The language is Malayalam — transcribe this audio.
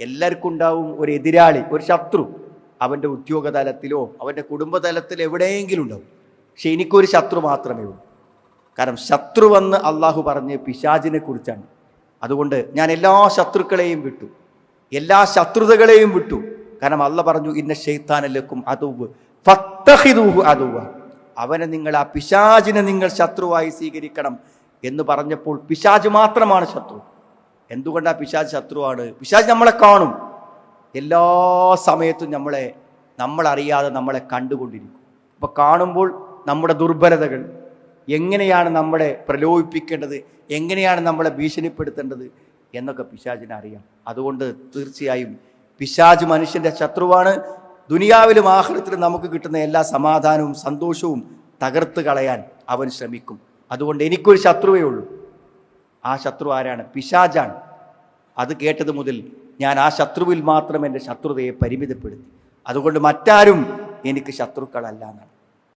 എല്ലാവർക്കും ഉണ്ടാവും ഒരു എതിരാളി ഒരു ശത്രു അവന്റെ ഉദ്യോഗ തലത്തിലോ അവന്റെ കുടുംബ തലത്തിലോ എവിടെയെങ്കിലും ഉണ്ടാവും. പക്ഷെ എനിക്കൊരു ശത്രു മാത്രമേ ഉള്ളൂ. കാരണം ശത്രു വന്ന് അള്ളാഹു പറഞ്ഞ് പിശാജിനെ കുറിച്ചാണ്. അതുകൊണ്ട് ഞാൻ എല്ലാ ശത്രുക്കളെയും വിട്ടു. എല്ലാ ശത്രുതകളെയും വിട്ടു. കാരണം അല്ല പറഞ്ഞു ഇന്ന ഷെയ്ത്താനല്ലക്കും അതുവ് ഫത്തഹിദൂഹു അതുവ അവനെ നിങ്ങൾ ആ പിശാജിനെ നിങ്ങൾ ശത്രുവായി സ്വീകരിക്കണം എന്ന് പറഞ്ഞപ്പോൾ പിശാജ് മാത്രമാണ് ശത്രു. എന്തുകൊണ്ടാണ് പിശാജ് ശത്രുവാണ്? പിശാജ് നമ്മളെ കാണും. എല്ലാ സമയത്തും നമ്മളെ നമ്മളറിയാതെ നമ്മളെ കണ്ടുകൊണ്ടിരിക്കും. അപ്പോൾ കാണുമ്പോൾ നമ്മുടെ ദുർബലതകൾ എങ്ങനെയാണ് നമ്മളെ പ്രലോഭിപ്പിക്കേണ്ടത് എങ്ങനെയാണ് നമ്മളെ ഭീഷണിപ്പെടുത്തേണ്ടത് എന്നൊക്കെ പിശാചിനെ അറിയാം. അതുകൊണ്ട് തീർച്ചയായും പിശാജ് മനുഷ്യന്റെ ശത്രുവാണ്. ദുനിയാവിലും ആഹൃത്തിലും നമുക്ക് കിട്ടുന്ന എല്ലാ സമാധാനവും സന്തോഷവും തകർത്ത് കളയാൻ അവൻ ശ്രമിക്കും. അതുകൊണ്ട് എനിക്കൊരു ശത്രുവേ ഉള്ളൂ. ആ ശത്രു ആരാണ്? പിശാജാണ് അത് കേട്ടത് മുതൽ ഞാൻ ആ ശത്രുവിൽ മാത്രം എന്റെ ശത്രുതയെ പരിമിതപ്പെടുത്തി. അതുകൊണ്ട് മറ്റാരും എനിക്ക് ശത്രുക്കളല്ല എന്നാണ്.